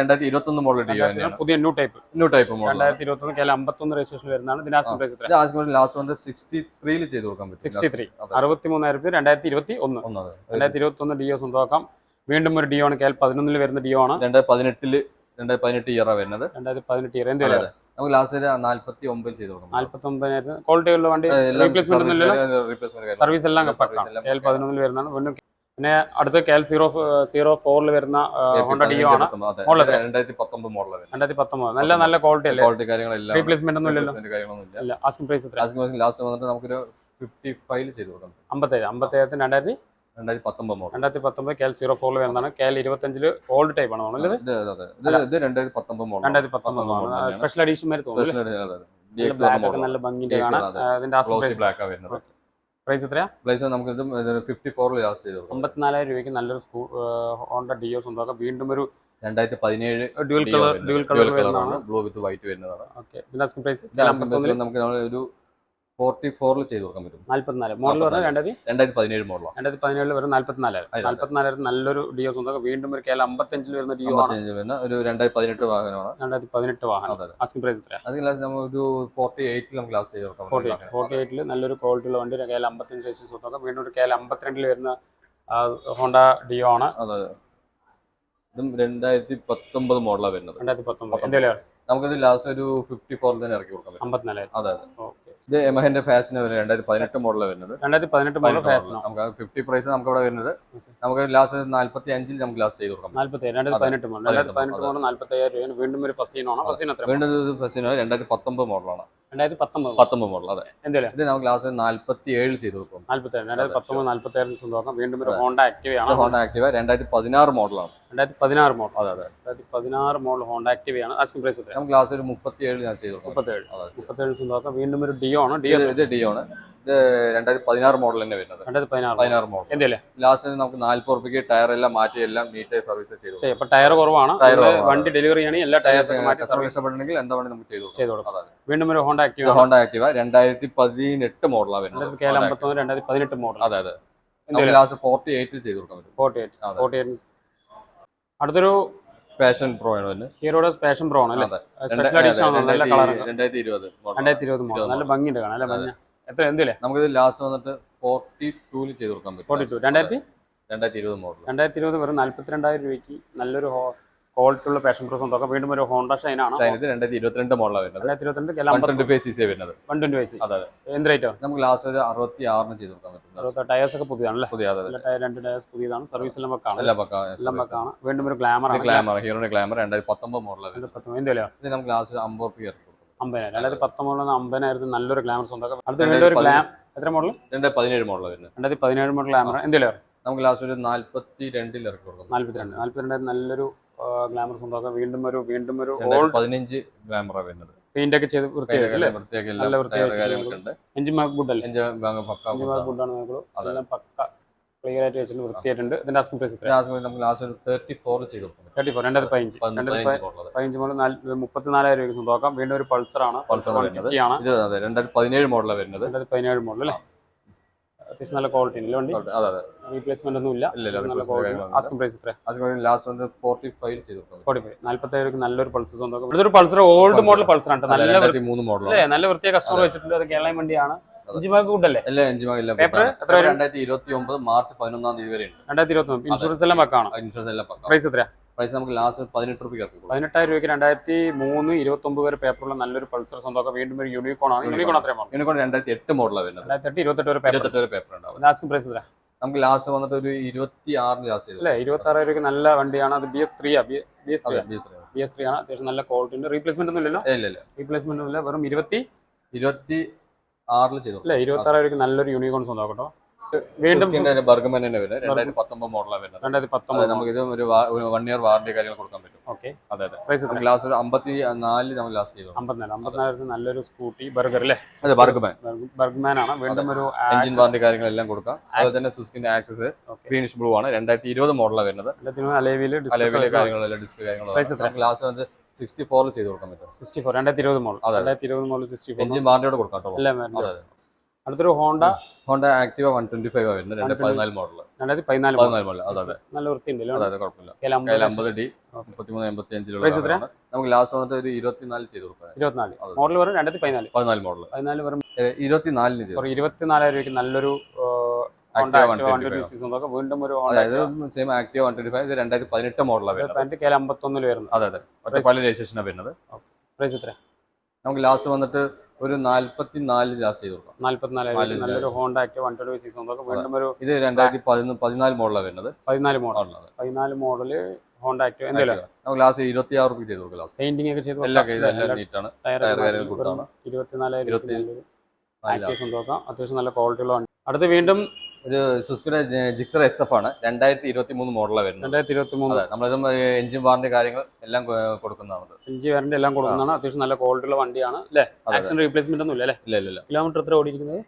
രണ്ടായിരത്തി മോഡൽ ഡിയോ പുതിയ new type new type model രണ്ടായിരത്തി ഇരുപത്തി ഒന്ന് കെ എൽ അമ്പത്തൊന്ന് രജിസ്ട്രേഷൻ വരുന്നതാണ്. പ്രൈസ് ലാസ്റ്റ് വന്നിട്ട് സിക്സ്റ്റി ത്രീയിൽ ചെയ്ത് കൊടുക്കാൻ പറ്റും. സിക്സ്റ്റി ത്രീ അതെ. അറുപത്തി മൂന്നായിരത്തി രണ്ടായിരത്തി ഇരുപത്തി ഒന്ന് രണ്ടായിരത്തി ഇരുപത്തി ഒന്ന് ഡിയോ സ്വന്തമാക്കാം. വീണ്ടും ഒരു ഡിയോ ആണ്. കേൾ പതിനൊന്നിൽ വരുന്ന ഡിയോ ആണ്. രണ്ടായിരത്തി പതിനെട്ടിൽ രണ്ടായിരത്തി പതിനെട്ട് ഇയറാണ് വരുന്നത്. രണ്ടായിരത്തി പതിനെട്ട് ഇയർ നമുക്ക് ലാസ്റ്റ് നാല്പത്തി ഒമ്പത് ചെയ്ത് കൊടുക്കാം. നാല്പത്തി ഒമ്പതിനായിരത്തി ക്വാളിറ്റി ഉള്ള വണ്ടി റീപ്ലേസ്മെന്റ് സർവീസ് എല്ലാം എൽ പതിനൊന്നിൽ വരുന്നതാണ്. വീണ്ടും പിന്നെ അടുത്ത കെ എൽ സീറോ സീറോ ഫോറിൽ വരുന്ന ഹോണ്ട ഡിയോ ആണ്. രണ്ടായിരത്തി പത്തൊമ്പത് മോഡൽ രണ്ടായിരത്തി പത്തൊമ്പത് നല്ല നല്ല ക്വാളിറ്റി അല്ലേ? ക്വാളിറ്റി കാര്യങ്ങളെല്ലാം റീപ്ലേസ്മെന്റ് ഒന്നും ഇല്ലല്ലോ. ആസ്കിംഗ് പ്രൈസ് ലാസ്റ്റ് വന്നിട്ട് നമുക്കൊരു ഫിഫ്റ്റി ഫൈവ് ചെയ്തു കൊടുക്കാം. അമ്പത്തേഴ്. അമ്പത്തേഴത്തിന് രണ്ടായിരത്തി രണ്ടായിരത്തി പത്തൊമ്പത് മോഡൽ രണ്ടായിരത്തി പത്തൊമ്പത് കെ എൽ സീറോ ഫോറിൽ വരുന്നതാണ് കെ എൽ ഇരുപത്തഞ്ചിൽ ഓൾഡ് ടൈപ്പ് ആണ് തോന്നുന്നത് ഇത്. ഇത് രണ്ടായിരത്തി പത്തൊമ്പത് മോഡൽ രണ്ടായിരത്തി പത്തൊമ്പത് സ്പെഷ്യൽ എഡീഷൻ വരെ തോന്നുന്നു നല്ല ഭംഗിന്റെ കാണാം. അതെ. ആ, ഇതിന്റെ ആസ്കിംഗ് ഗ്ലോസി പ്രൈസ് പ്രൈസ് എത്രയാ? പ്ലേസ് നമുക്ക് ഇത് ഫിഫ്റ്റി ഫോറിൽ ലാസ്റ്റ് ചെയ്ത് അമ്പത്തിനാലായിരം രൂപയ്ക്ക് നല്ലൊരു സ്കൂ ഹോണ്ട ഡിയോ സ്വന്തമാക്കാം വീണ്ടും ഒരു രണ്ടായിരത്തി പതിനേഴ് colour dual colour blue with white വരുന്നതാണ്. ഓക്കെ. ഇതിന്റെ പ്രൈസ് നമുക്ക് ഒരു ഫോർട്ടി ഫോറിൽ ചെയ്ത് കൊടുക്കാൻ പറ്റും. നാല്പത്തിനാല്. മോഡൽ പറഞ്ഞാൽ രണ്ടായിരത്തി രണ്ടായിരത്തി പതിനേഴ് മോഡലാണ് രണ്ടായിരത്തി പതിനേഴിൽ വരുന്ന നാല്പത്തിനാലായിരം നാല്പത്തിനാലായിരം നാല്പത്തിനാലായിരത്തി നല്ലൊരു ഡിയോ സ്വന്തം. വീണ്ടും ഒരു കേരള അമ്പത്തഞ്ചിൽ വരുന്ന ഡിയോ പിന്നെ ഒരു രണ്ടായിരത്തി പതിനെട്ട് വാഹനമാണ്. രണ്ടായിരത്തി പതിനെട്ട് വാഹനം. ആസ്കിംഗ് പ്രൈസ് എത്രയാണ് അത് ലാസ്റ്റ് നമ്മൾ ഒരു ഫോർട്ടി എയ്റ്റിൽ നമുക്ക് ലാസ്റ്റ് ചെയ്ത് കൊടുക്കാം ഫോർട്ടി എയ്റ്റ്. ഫോർട്ടി എയ്റ്റിൽ നല്ലൊരു ക്വാളിറ്റി ഉള്ള വണ്ടി. കേരള അമ്പത്തഞ്ച് ലൈസൻസ് സ്വന്തം. വീണ്ടും ഒരു കേരള അമ്പത്തിരണ്ടിൽ വരുന്ന ഹോണ്ട ഡിയോ ആണ്. അതെ ഇതും രണ്ടായിരത്തി പത്തൊമ്പത് മോഡലാണ് വരുന്നത്. രണ്ടായിരത്തി പത്തൊമ്പത്. നമുക്കിത് ലാസ്റ്റ് ഒരു ഫിഫ്റ്റി ഫോറിൽ തന്നെ ഇറക്കി കൊടുക്കാം അമ്പത്തിനാലായിരം. അതെ അതെ. ഓക്കെ. ഇത് എമഹന്റെ ഫാഷന് വരുന്നത് രണ്ടായിരത്തി പതിനെട്ട് മോഡൽ വരുന്നത്. രണ്ടായിരത്തി പതിനെട്ട് മോഡൽ ഫാഷൻ നമുക്ക് ഫിഫ്റ്റി പ്രൈസ് നമുക്ക് ഇവിടെ വരുന്നത്. നമുക്ക് ലാസ്റ്റ് നാല്പത്തി അഞ്ചിൽ നമുക്ക് ലാസ്റ്റ് ചെയ്ത് കൊടുക്കാം. നാല്പത്തി രണ്ടായിരത്തി പതിനെട്ട് മോഡൽ രണ്ടായിരത്തി പതിനെട്ട് മോഡൽ നാല്പത്തി അയ്യായിരം രൂപയാണ്. വീണ്ടും ഒരു ഫസീനാണ് ഫസീൻ വീണ്ടും ഫസീനാണ് രണ്ടായിരത്തി പത്തൊമ്പത് മോഡലാണ് രണ്ടായിരത്തി പത്തൊമ്പത്. പത്തൊമ്പത് മോഡൽ അതെ. എന്റെ വില ഇത് നമുക്ക് ലാസ്റ്റ് നാല്പത്തി ഏഴ് ചെയ്ത് കൊടുക്കും നാല്പത്തി ഏഴ് രണ്ടായിരത്തി പത്തൊമ്പത് നാല്പത്തി ഏഴ് വീണ്ടും ഒരു ഹോണ്ട ആക്റ്റീവ് ആണ്. ഹോണ്ട ആക്റ്റീവ രണ്ടായിരത്തി പതിനാറ് മോഡലാണ് രണ്ടായിരത്തി പതിനാറ് മോഡൽ അതെ അതെ. രണ്ടായിരത്തി പതിനാറ് മോഡൽ ഹോണ്ട ആക്റ്റീവ് ആണ്. ആസ്കിംഗ് പ്രൈസ് നമുക്ക് ലാസ്റ്റ് ഒരു മുപ്പത്തി ഏഴ് ഞാൻ ചെയ്തു മുപ്പത്തേഴ് അതെ. മുപ്പത്തേഴ് സ്വന്തമാക്കാം വീണ്ടും ഒരു ഡിയോ ആണ്. ഡിയോ ഇത് ഇത് ആണ്. ഇത് രണ്ടായിരത്തി പതിനാറ് മോഡൽ തന്നെ വരുന്നത്. രണ്ടായിരത്തി പതിനാറ്. മോഡൽ എന്റെ വില ലാസ്റ്റ് നമുക്ക് നാല്പത് റുപ്യക്ക് ടയർ എല്ലാം മാറ്റി എല്ലാം നീറ്റ് സർവീസ് ചെയ്തു ടയർ കുറവാണ്. കുറവാണ്. വണ്ടി ഡെലിവറി ആണ് എല്ലാ ടയർസ് മാറ്റി സർവീസ് ഇഷ്ടപ്പെടണമെങ്കിൽ എന്താ വേണ്ടി നമുക്ക് ചെയ്തു ചെയ്ത് കൊടുക്കാം. വീണ്ടും ഒരു ഹോണ്ട ആക്റ്റീവ് ഹോണ്ട ആക്റ്റീവ രണ്ടായിരത്തി പതിനെട്ട് മോഡലാണ് വരുന്നത്. കേരള അമ്പത്തൊന്ന് രണ്ടായിരത്തി പതിനെട്ട് മോഡൽ അതെ അതെ. ലാസ്റ്റ് ഫോർട്ടി എയ്റ്റിൽ ചെയ്തു കൊടുക്കാൻ പറ്റും. Forty eight. ഫോർട്ടി എയ്റ്റ് അടുത്തൊരു പാഷൻ പ്രോ ആണ് ഹീറോയുടെ പാഷൻ പ്രോ ആണ് അല്ലേ? സ്പെഷ്യൽ എഡിഷൻ ആണ് നല്ല കളർ രണ്ടായിരത്തി ഇരുപത് രണ്ടായിരത്തി ഇരുപത് മോഡൽ നല്ല ഭംഗിയുണ്ട് കാണാൻ അല്ലെ മഞ്ഞ എത്ര? എന്തില്ലേ നമുക്കിത് ലാസ്റ്റ് വന്നിട്ട് ഫോർട്ടി ടൂൽ ചെയ്ത് കൊടുക്കാൻ പറ്റും. ഫോർട്ടി ടു രണ്ടായിരത്തി? രണ്ടായിരത്തി ഇരുപത് മോഡൽ രണ്ടായിരത്തി ഇരുപത് വെറും നാല്പത്തിരണ്ടായിരം രൂപയ്ക്ക് നല്ലൊരു ക്വാളിറ്റി ഉള്ള പാഷൻ പ്രൂഫ് സ്വന്തമാക്കാം വീണ്ടും ഒരു ഹോണ്ട ഷൈനാണ് രണ്ടായിരത്തി ഇരുപത്തിരണ്ട് മോഡലാണ് വരുന്നത്. രണ്ടായിരത്തി ഇരുപത്തിരണ്ട് സി സി വരുന്നത്. വൺ ട്വന്റി വയസ്സ് അതെ എന്ത് റേറ്റോ നമുക്ക് ലാസ്റ്റ് ഒരു അറുപത്തി ആറിന് ചെയ്ത് കൊടുക്കാൻ പറ്റും. അറുപത്തി ടയേഴ്സ് ഒക്കെ പുതിയതാണല്ലേ? പുതിയ രണ്ട് ടയേഴ്സ് പുതിയതാണ്. സർവീസ് എല്ലാം വെക്കാണ് എല്ലാം പക്ക എല്ലാം വെക്കാണ് വീണ്ടും ഒരു ഗ്ലാമർ ഗ്ലാമർ ഹീറോയുടെ ഗ്ലാമർ രണ്ടായിരത്തി പത്തൊമ്പത് മോഡലാണ് ഇത് പത്തൊമ്പത്. എന്ത് ഇത് നമുക്ക് ലാസ്റ്റ് അമ്പത് റുപ്യ അമ്പതിനായിരം. രണ്ടായിരത്തി പത്തൊമ്പതിൽ അമ്പതിനായിരത്തി നല്ലൊരു ഗ്ലാമർ സ്വന്തം അടുത്ത വീണ്ടും ഒരു ഗ്ലാം എത്ര മോഡൽ രണ്ടായിരത്തി പതിനേഴ് മോഡൽ വരുന്നത്. രണ്ടായിരത്തി പതിനേഴ് മോഡൽ ഗ്ലാമർ എന്ത് വില നമുക്ക് ലാസ്റ്റ് ഒരു നാല്പത്തി രണ്ടിൽ ഇറക്കി രണ്ട് നാല്പത്തിരണ്ട്. നാല്പത്തിരണ്ടായിരം നല്ലൊരു ഗ്ലാമർ സ്വന്തം വീണ്ടും ഒരു വീണ്ടും ഒരു രണ്ടായിരത്തി പതിനഞ്ച് ഗ്ലാമറാണ് വരുന്നത്. പെയിന്റ് ഒക്കെ ചെയ്ത് വൃത്തിയാക്കി വൃത്തിയാക്കി നല്ല എഞ്ചിൻ മാർക്ക് ഗുഡ് അല്ലേ? എഞ്ചിൻ മാർക്ക് നോക്കുള്ളൂ എല്ലാം പക്ക. ക്ലിയർ ആയിട്ട് വെച്ചിട്ട് വൃത്തിയായിട്ടുണ്ട്. ഇതിന്റെ ആസ്കിംഗ് പ്രൈസ് എത്ര ലാസ്റ്റ് നമുക്ക് ഒരു തേർട്ടി ഫോർ ചെയ്ത് കൊടുക്കും. തേർട്ടി ഫോർ രണ്ടായിരത്തി പതിനഞ്ച് രണ്ടായിരത്തി പതിനഞ്ച് മുതൽ മുപ്പത്തിനാലായിരം രൂപയ്ക്ക് നോക്കാം വീണ്ടും ഒരു പൾസർ ആണ്. പൾസർ ആണ്. രണ്ടായിരത്തി പതിനേഴ് മോഡലാണ് വരുന്നത്. രണ്ടായിരത്തി പതിനേഴ് മോഡൽ അല്ലേ? അത്യാവശ്യം നല്ല ക്വാളിറ്റി ഉണ്ട് വണ്ടി? റീപ്ലേസ്മെന്റ് ഒന്നും ഇല്ല. ആസ്കിംഗ് പ്രൈസ് ലാസ്റ്റ് വന്ന് ഫോർട്ടി ഫൈവ് ചെയ്ത് കൊടുക്കും. ഫോർട്ടി ഫൈവ് നാല്പത്തേഴ് നല്ലൊരു പൾസർ ഇവിടുത്തെ ഒരു പൾസർ ഓൾഡ് മോഡൽ പൾസർ ആണ്. നല്ല മൂന്ന് നല്ല വൃത്തിയ കസ്റ്റമർ വെച്ചിട്ടുണ്ട്. അത് കേരള വണ്ടിയാണ്. മാർച്ച് പതിനൊന്നാം തീയതി വരെ ഇൻഷുറൻസ് എല്ലാം പക്കാണ്? ഇൻഷുറൻസ് എല്ലാം പക്കാം പ്രൈസ് എത്ര പ്രൈസ് നമുക്ക് ലാസ്റ്റ് പതിനെട്ട് കൊടുക്കും പതിനെട്ടായിരം രൂപയ്ക്ക് രണ്ടായിരത്തി മൂന്ന് ഇരുപത്തി ഒമ്പത് വരെ പേപ്പറുള്ള നല്ലൊരു പൾസർ സ്വന്തമൊക്കെ വീണ്ടും ഒരു യൂണിക്കോൺ ആണ്. യൂണിക്കോൺ അത്രയും യൂണിക്കോൺ രണ്ടായിരത്തി എട്ട് മോഡലാണ് വരുന്നത്. രണ്ടായിരത്തി എട്ട് ഇരുപത്തെട്ട് വരെ ഇരുപത്തെട്ട് വരെ പേപ്പർ ഉണ്ടാവും. ലാസ്റ്റ് പ്രൈസ് എത്ര നമുക്ക് ലാസ്റ്റ് വന്നിട്ട് ഒരു ഇരുപത്തി ആറിന് ലാസ്റ്റ് അല്ലേ? ഇരുപത്തി ആറായിരം രൂപയ്ക്ക് നല്ല വണ്ടിയാണ്. അത് B S three B S three. B S three ആണ്. അത്യാവശ്യം നല്ല ക്വാളിറ്റി ഉണ്ട്. റീപ്ലേസ്മെന്റ് ഒന്നും ഇല്ലല്ലോ? ഇല്ല റീപ്ലേസ്മെന്റ് ഇല്ല. വെറും ഇരുപത്തി ഇരുപത്തി ആറിൽ ചെയ്തു. അല്ലേ ഇരുപത്തി ആറായിരം നല്ലൊരു യൂണിക്കോൺ സ്വന്തമാക്കട്ടോ വീണ്ടും ബർഗമൻ തന്നെ വരുന്നത് രണ്ടായിരത്തി പത്തൊമ്പത് മോഡലാണ് വരുന്നത്. രണ്ടായിരത്തി പത്തൊമ്പത് നമുക്ക് ഇത് ഒരു വൺ ഇയർ വാറണ്ടി കാര്യങ്ങൾ കൊടുക്കാൻ പറ്റും. ഓക്കെ. അതെ അതെ. പ്രൈസ് ലാസ്റ്റ് ഒരു അമ്പത്തി നാലിൽ നമ്മൾ ലാസ്റ്റ് ചെയ്തു. അമ്പത്തിനാല്. അമ്പത്തിനായിരത്തിന് നല്ലൊരു സ്കൂട്ടി ബർഗർ അല്ലേ? അതെ ബർഗ്മാൻ ബർഗ്മാൻ ആണ്. വീണ്ടും ഒരു എഞ്ചിൻ വാറണ്ടി കാര്യങ്ങളെല്ലാം കൊടുക്കാം. അതുപോലെ തന്നെ സുസ്കിന്റെ ആക്സസ്. ഗ്രീനിഷ് ബ്ലൂ ആണ്. രണ്ടായിരത്തി ഇരുപത് മോഡലാണ് വരുന്നത്. അലവിൽ ഡിസ്പ്ലേ കാര്യങ്ങളെല്ലാം ഡിസ്പ്ലേ? കാര്യങ്ങളും. ലാസ്റ്റ് വന്ന് സിക്സ്റ്റി ഫോറിൽ ചെയ്ത് കൊടുക്കാൻ പറ്റും. സിക്സ്റ്റി ഫോർ രണ്ടായിരത്തി ഇരുപത് മോഡൽ. അതെ. രണ്ടായിരത്തി ഇരുപത് മോഡൽ സിക്സ്റ്റി ഫോർ എഞ്ചിൻ വാറന്റിയോട് കൊടുക്കാം കേട്ടോ. എല്ലാം അതെ അടുത്തൊരു Honda. Honda Activa one twenty five വരുന്നത് രണ്ട് പതിനാല് മോഡൽ രണ്ടായിരത്തി പതിനാല് പതിനാല് മോഡൽ അതെ നല്ല വൃത്തിയുണ്ടല്ലോ അതെ കുഴപ്പമില്ല. അമ്പത് ഡി മുപ്പത്തിമൂന്ന് എൺപത്തി അഞ്ചിലുള്ള. നമുക്ക് ലാസ്റ്റ് വന്നിട്ട് ഒരു ഇരുപത്തിനാല് ചെയ്ത് കൊടുക്കാം. ഇരുപത്തിനാല്. മോഡൽ വരും രണ്ടായിരത്തി പതിനാല്. പതിനാല് മോഡൽ പതിനാല് വരും ഇരുപത്തിനാലിന് സോറി ഇരുപത്തിനാലായിരം രൂപയ്ക്ക് നല്ലൊരു ഹോണ്ട Activa 125. സീസൺ വീണ്ടും ഒരു ഹോണ്ട അതായത് same Activa one twenty five ഇത് രണ്ടായിരത്തി പതിനെട്ട് മോഡലാണ് വരുന്നത്. ഇരുപത്തിരണ്ട് അമ്പത്തൊന്നിൽ വരുന്നത്. അതെ അതെ. രജിസ്ട്രേഷനാണ് വരുന്നത്. പ്രൈസ് എത്ര നമുക്ക് ലാസ്റ്റ് വന്നിട്ട് ഒരു നാല്പത്തി നാല് ലാസ്റ്റ് ചെയ്ത് കൊടുക്കാം. നാല്പത്തിനാലായിരം നാല് നല്ലൊരു Honda Activa one twenty season നോക്കാം വീണ്ടും ഒരു ഇത് രണ്ടായിരത്തി പതിനൊന്ന് പതിനാല് മോഡലാണ് വരുന്നത്. പതിനാല് മോഡൽ മോഡലാണ് പതിനാല് മോഡൽ ഹോണ്ട ആക്ടിവ എന്തെങ്കിലും നമുക്ക് ലാസ്റ്റ് ഇരുപത്തി ആറ് റുപ്യ ചെയ്ത് കൊടുക്കാം പെയിന്റിംഗ് ഒക്കെ ചെയ്ത് എല്ലാ കൈ- എല്ലാം നീറ്റാണ് ടയർ ടയർ കാര്യങ്ങൾ കൊടുത്താണ്. ഇരുപത്തിനാലായിരം ഇരുപത്തി- ആക്ടീവ് നോക്കാം അത്യാവശ്യം നല്ല ക്വാളിറ്റി ഉള്ള അടുത്ത് വീണ്ടും ഒരു സുസ്കിയുടെ ജിക്സർ എസ് എഫ് ആണ്. രണ്ടായിരത്തി ഇരുപത്തി മൂന്ന് മോഡലാണ് വരുന്നത്. രണ്ടായിരത്തി ഇരുപത്തി മൂന്ന് നമ്മളിതും എഞ്ചിൻ വാറന്റി കാര്യങ്ങൾ എല്ലാം കൊടുക്കുന്നതാണ്. എഞ്ചിൻ വാറന്റി എല്ലാം കൊടുക്കുന്നതാണ്. അത്യാവശ്യം നല്ല ക്വാളിറ്റി ഉള്ള വണ്ടിയാണ് അല്ലേ. ആക്സിഡന്റ് റീപ്ലേസ്മെന്റ് ഒന്നും ഇല്ല ഇല്ല ഇല്ല. കിലോമീറ്റർ എത്ര ഓടിയിരിക്കുന്നത്?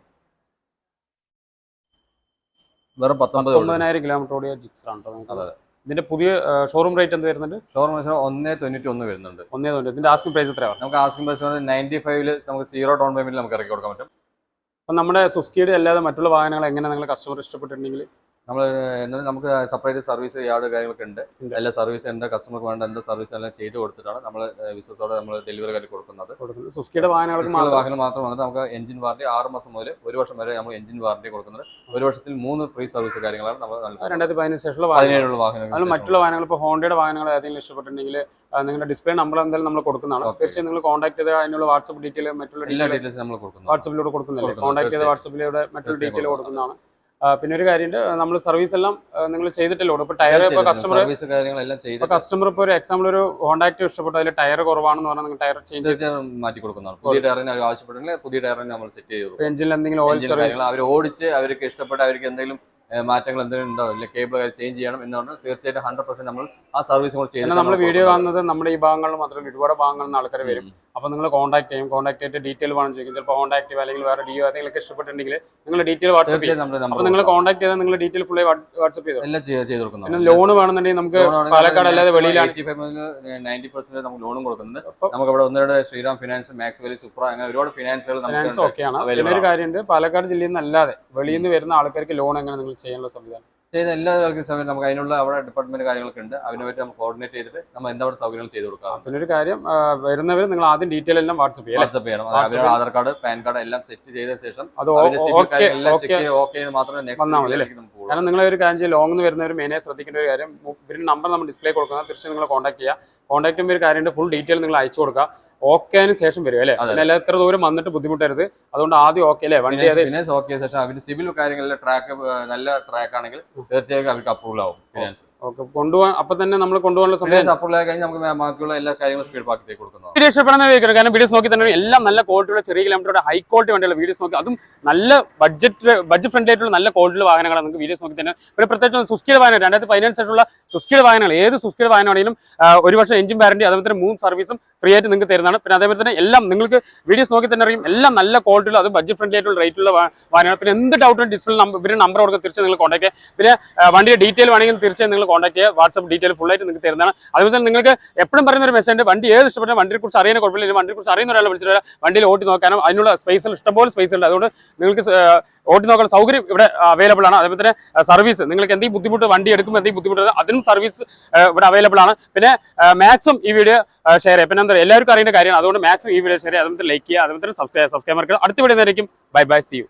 വെറും പത്തൊമ്പത് ഒമ്പതിനായിരം കിലോമീറ്റർ ഓടിയ ജിക്സർ ആണ്. അതെ. ഇതിന്റെ പുതിയ ഷോറൂം റേറ്റ് എന്ത് വരുന്നുണ്ട്? ഷോറൂം ഒന്നേ തൊണ്ണൂറ്റി ഒന്ന് വരുന്നുണ്ട്. ഒന്നേ തൊണ്ണൂറ്റി ഇതിന്റെ ആസ്കിംഗ് പ്രൈസ് എത്രയാണ് നമുക്ക് ആസ്കിംഗ് പ്രൈസ് നയന്റി ഫൈവിൽ നമുക്ക് സീറോ ഡൗൺ പേയ്മെന്റ് നമുക്ക് ഇറക്കി കൊടുക്കാൻ പറ്റും. അപ്പം നമ്മുടെ സുസ്കിയുടെ അല്ലാതെ മറ്റുള്ള വാഹനങ്ങൾ എങ്ങനെ നിങ്ങൾ കസ്റ്റമർ ഇഷ്ടപ്പെട്ടിട്ടുണ്ടെങ്കിൽ നമ്മൾ എന്നാലും നമുക്ക് സെപ്പറേറ്റ് സർവീസ് യാർഡ് കാര്യങ്ങളൊക്കെ ഉണ്ട്. എല്ലാ സർവീസ് എന്താ കസ്റ്റമർക്ക് വേണ്ട എന്താ സർവീസ് എല്ലാം ചെയ്ത് കൊടുത്തിട്ടാണ് നമ്മൾ വിശ്വസോടെ നമ്മൾ ഡെലിവറി കാര്യം കൊടുക്കുന്നത്. സുസ്കിയുടെ വാഹനങ്ങൾക്ക് വാഹനം മാത്രം വന്നിട്ട് നമുക്ക് എഞ്ചിൻ വാറണ്ടി ആറ് മാസം മുതൽ ഒരു വർഷം വരെ നമ്മൾ എഞ്ചിൻ വാറണ്ടി കൊടുക്കുന്നത്. ഒരു വർഷത്തിൽ മൂന്ന് ഫ്രീ സർവീസ് കാര്യങ്ങളാണ് നമ്മൾ രണ്ടായിരത്തി പതിനഞ്ച് ശേഷമുള്ള പതിനേഴുള്ള വാഹനങ്ങൾ അതിൽ മറ്റുള്ള വാഹനങ്ങൾ ഇപ്പോൾ ഹോണ്ടയുടെ വാഹനങ്ങൾ ഏതെങ്കിലും ഇഷ്ടപ്പെട്ടിട്ടുണ്ടെങ്കിൽ നിങ്ങളുടെ ഡിസ്പ്ലേ നമ്പർ എന്തായാലും നമ്മൾ കൊടുക്കുന്നതാണ്. തീർച്ചയായും നിങ്ങൾ കോൺടാക്ട് ചെയ്ത് അതിനുള്ള വാട്സപ്പ് ഡീറ്റെയിൽ മറ്റുള്ള ഡീറ്റെയിൽസ് നമ്മൾ കൊടുക്കുന്നു വാട്സപ്പിലൂടെ കൊടുക്കുന്നില്ല? കോൺടാക്ട് ചെയ്ത. വാട്സപ്പിലൂടെ മറ്റുള്ള ഡീറ്റെയിൽ കൊടുക്കുന്നതാണ്. പിന്നെ ഒരു കാര്യമുണ്ട് നമ്മൾ സർവീസ് എല്ലാം നിങ്ങൾ ചെയ്തിട്ടല്ലോ ഇപ്പോൾ ടയർ ഇപ്പോൾ കസ്റ്റമർ ഇപ്പോൾ കസ്റ്റമർ ഇപ്പോൾ ഒരു എക്സാമ്പിൾ ഒരു കോൺടാക്ട് ഇഷ്ടപ്പെട്ടു. അതിൽ ടയർ കുറവാണെന്ന് പറഞ്ഞാൽ നിങ്ങൾ ടയർ ചേഞ്ച് മാറ്റി കൊടുക്കുന്നതാണ്. പുതിയ ടയറിന് അവർ ആവശ്യപ്പെട്ടെങ്കിൽ പുതിയ ടയറിന് നമ്മൾ സെറ്റ് ചെയ്ത് എഞ്ചിനിൽ എന്തെങ്കിലും ഓയിൽ സർവീസ് അവർ ഓടിച്ച് അവർക്ക് ഇഷ്ടപ്പെട്ട അവർക്ക് എന്തെങ്കിലും മാറ്റങ്ങൾ എന്തെങ്കിലും ഉണ്ടോ? ഇല്ല കേബിൾ ചേഞ്ച് ചെയ്യണം എന്നുകൊണ്ട് തീർച്ചയായിട്ടും ഹൺഡ്രഡ് പെർസെന്റ് നമ്മൾ ആ സർവീസ് കൂടെ നമ്മൾ വീഡിയോ കാണുന്നത് നമ്മുടെ ഈ ഭാഗങ്ങളിൽ മാത്രമല്ല ഒരുപാട് ഭാഗങ്ങളിൽ നിന്ന് ആൾക്കാർ വരും. അപ്പോൾ നിങ്ങൾ കോൺടാക്ട് ചെയ്യും. കോൺടാക്ട് ചെയ്തിട്ട് ഡീറ്റെയിൽ വേണം ചോദിക്കും. ചിലപ്പോൾ കോൺടാക്ട് അല്ലെങ്കിൽ വേറെ ഡിയോ ഏതെങ്കിലും ഇഷ്ടപ്പെട്ടിട്ടുണ്ടെങ്കിൽ നിങ്ങൾ ഡീറ്റെയിൽ വാട്സപ്പ് ചെയ്യും. അപ്പോൾ നിങ്ങൾ കോൺടാക്ട് ചെയ്താൽ നിങ്ങൾ ഡീറ്റെയിൽ ഫുള്ളി വാട്സപ്പ് ചെയ്തു എല്ലാം ചെയ്ത് ചെയ്ത് പിന്നെ ലോൺ വേണമെന്നുണ്ടെങ്കിൽ നമുക്ക് പാലക്കാട് അല്ലാതെ വെളിയിലാണ്. നയന്റി പെർസെന്റ് നമുക്ക് ലോണും കൊടുക്കുന്നുണ്ട്. നമുക്ക് ഇവിടെ ഒന്നുകൂടെ ശ്രീറാം ഫിനാൻസ് മാക്സ് വാലി സൂപ്ര അങ്ങനെ ഒരുപാട് ഫിനാൻസുകൾ ഫിനാൻസ് ഓക്കെയാണ് വലിയൊരു പിന്നെ ഒരു കാര്യമുണ്ട്. പാലക്കാട് ജില്ലയിൽ നിന്നല്ലാതെ വെളിയിൽ നിന്ന് വരുന്ന ആൾക്കാർക്ക് ലോൺ എങ്ങനെ നിങ്ങൾ ചെയ്യാനുള്ള സംവിധാനം? ചെയ്ത എല്ലാ സമയം നമുക്ക് അതിനുള്ള അവിടെ ഡിപ്പാർട്ട്മെന്റ് കാര്യങ്ങളൊക്കെ ഉണ്ട്. അതിനെ പറ്റി നമ്മൾ കോർഡിനേറ്റ് ചെയ്തിട്ട് നമ്മൾ എന്താ സൗകര്യങ്ങൾ ചെയ്ത് കൊടുക്കാം പിന്നെ ഒരു കാര്യം വരുന്നവർ നിങ്ങൾ ആദ്യം ഡീറ്റെയിൽ എല്ലാം വാട്സപ്പ് ചെയ്യാം അല്ലേ? വാട്സപ്പ് ചെയ്യണം. അവരുടെ ആധാർ കാർഡ് പാൻ കാർഡ് എല്ലാം സെറ്റ് ചെയ്ത ശേഷം അത് ഓക്കെ മാത്രമേ നമുക്ക്. കാരണം നിങ്ങൾ ഒരു കാര്യം ചെയ്യും ലോങ് വരുന്നവർ മെയിനായി ശ്രദ്ധിക്കേണ്ട ഒരു കാര്യം ഇവരുടെ നമ്പർ നമ്മൾ ഡിസ്പ്ലേ കൊടുക്കുന്നത് തീർച്ചയായും നിങ്ങൾ കോൺടാക്ട് ചെയ്യുക കോൺടാക്ട് ചെയ്യുമ്പോൾ ഒരു കാര്യമുണ്ട് ഫുൾ ഡീറ്റെയിൽ നിങ്ങൾ അയച്ചു കൊടുക്കുക. ഓക്കേന് ശേഷം വരും അല്ലേ? അതെ. എത്ര ദൂരം വന്നിട്ട് ബുദ്ധിമുട്ടരുത്. അതുകൊണ്ട് ആദ്യം ഓക്കെ അല്ലേ? വണ്ടി ഫിനാൻസ് ഓക്കെ ശേഷം അവർ സിവിൽ കാര്യങ്ങളിലെ ട്രാക്ക് നല്ല ട്രാക്ക് ആണെങ്കിൽ തീർച്ചയായും അവർക്ക് അപ്രൂവൽ ആവും ഫിനാൻസ് ഓക്കെ കൊണ്ടുപോകാൻ അപ്പൊ തന്നെ നമ്മൾ കൊണ്ടുപോകാനുള്ള സമയം അപ്രൂവൽ ആയി കഴിഞ്ഞാൽ നമുക്ക് ബാക്കിയുള്ള എല്ലാ കാര്യങ്ങളും സ്പീഡ് ബാക്കി കൊടുക്കുന്നു വീഡിയോ ഇഷ്ടപ്പെടുന്ന കാരണം വീഡിയോസ് നോക്കി തന്നെ എല്ലാം നല്ല ക്വാളിറ്റിയുള്ള ചെറിയ കിലോമീറ്ററുടെ ഹൈ ക്വാളിറ്റി വണ്ടിയുള്ള വീഡിയോസ് നോക്കി അതും നല്ല ബഡ്ജറ്റ് ബഡ്ജറ്റ് ഫ്രണ്ട്ലി ആയിട്ടുള്ള നല്ല ക്വാളിറ്റിയുള്ള വാഹനങ്ങൾ നമുക്ക് വീഡിയോസ് നോക്കി തന്നെ ഒരു പ്രത്യേകിച്ച് സുസ്കിയുടെ വാഹനം രണ്ടായിരത്തി പതിനേഴ് ശേഷമുള്ള സുസ്കിയുടെ വാഹനങ്ങൾ. ഏത് സുസ്കിയുടെ വാഹനമാണെങ്കിലും ഒരു വർഷം എഞ്ചിൻ വാറണ്ടി അതുപോലെ തന്നെ മൂന്ന് സർവീസും ഫ്രീ ആയിട്ട് നിങ്ങൾക്ക് തരുന്നതാണ് പിന്നെ അതേപോലെ തന്നെ എല്ലാം നിങ്ങൾക്ക് വീഡിയോസ് നോക്കി തന്നെ അറിയും. എല്ലാം നല്ല ക്വാളിറ്റിയുള്ള അത് ബഡ്ജറ്റ് ഫ്രണ്ട്ലി ആയിട്ടുള്ള റേറ്റുള്ള വാഹനങ്ങൾ. പിന്നെ എന്ത് ഡൗട്ടും ഡിസ്പ്ലേ ഇവരുടെ നമ്പർ കൊടുക്കുക തീർച്ചയായും നിങ്ങൾ കോൺടാക്ട് ചെയ്യുക പിന്നെ വണ്ടിയുടെ ഡീറ്റെയിൽ വേണമെങ്കിൽ തീർച്ചയായും നിങ്ങൾ കോൺടാക്ട് ചെയ്യുക വാട്സ്ആപ്പ് ഡീറ്റെയിൽ ഫുൾ ആയിട്ട് നിങ്ങൾക്ക് തരുന്നതാണ്. അതുപോലെ തന്നെ നിങ്ങൾക്ക് എപ്പോഴും പറയുന്ന ഒരു മെസ്സേജ് വണ്ടി ഏത് ഇഷ്ടപ്പെട്ട വണ്ടിയെ കുറിച്ച് അറിയാൻ കുഴപ്പമില്ല. വണ്ടിയെ കുറിച്ച് അറിയുന്ന ഒരാളെ വിളിച്ചിട്ട് വണ്ടിയിൽ ഓട്ടി നോക്കാനും അതിനുള്ള സ്പേസ് ഇഷ്ടംപോലെ സ്പേസ് ഉണ്ട്. അതുകൊണ്ട് നിങ്ങൾക്ക് ഓട്ടി നോക്കാൻ സൗകര്യം ഇവിടെ അവൈലബിൾ ആണ്. അതേപോലെ തന്നെ സർവീസ് നിങ്ങൾക്ക് എന്തെങ്കിലും ബുദ്ധിമുട്ട് വണ്ടി എടുക്കുമ്പോൾ എന്തെങ്കിലും ബുദ്ധിമുട്ട് അതിനും സർവീസ് ഇവിടെ അവൈലബിൾ ആണ്. പിന്നെ മാക്സിമം ഈ വീഡിയോ ഷെയർ ചെയ്യുക പിന്നെ എന്താ എല്ലാവർക്കും അറിയേണ്ട കാര്യമാണ്. അതുകൊണ്ട് മാക്സിമം ഈ വീഡിയോ ഷെയർ ചെയ്യുക അതുപോലെ ലൈക്ക് ചെയ്യുക അതുപോലെ സബ്സ്ക്രൈബ് സബ്സ്ക്രൈബ് അടുത്ത വീഡിയോ നേരിക്കും ബൈ ബൈ സി യു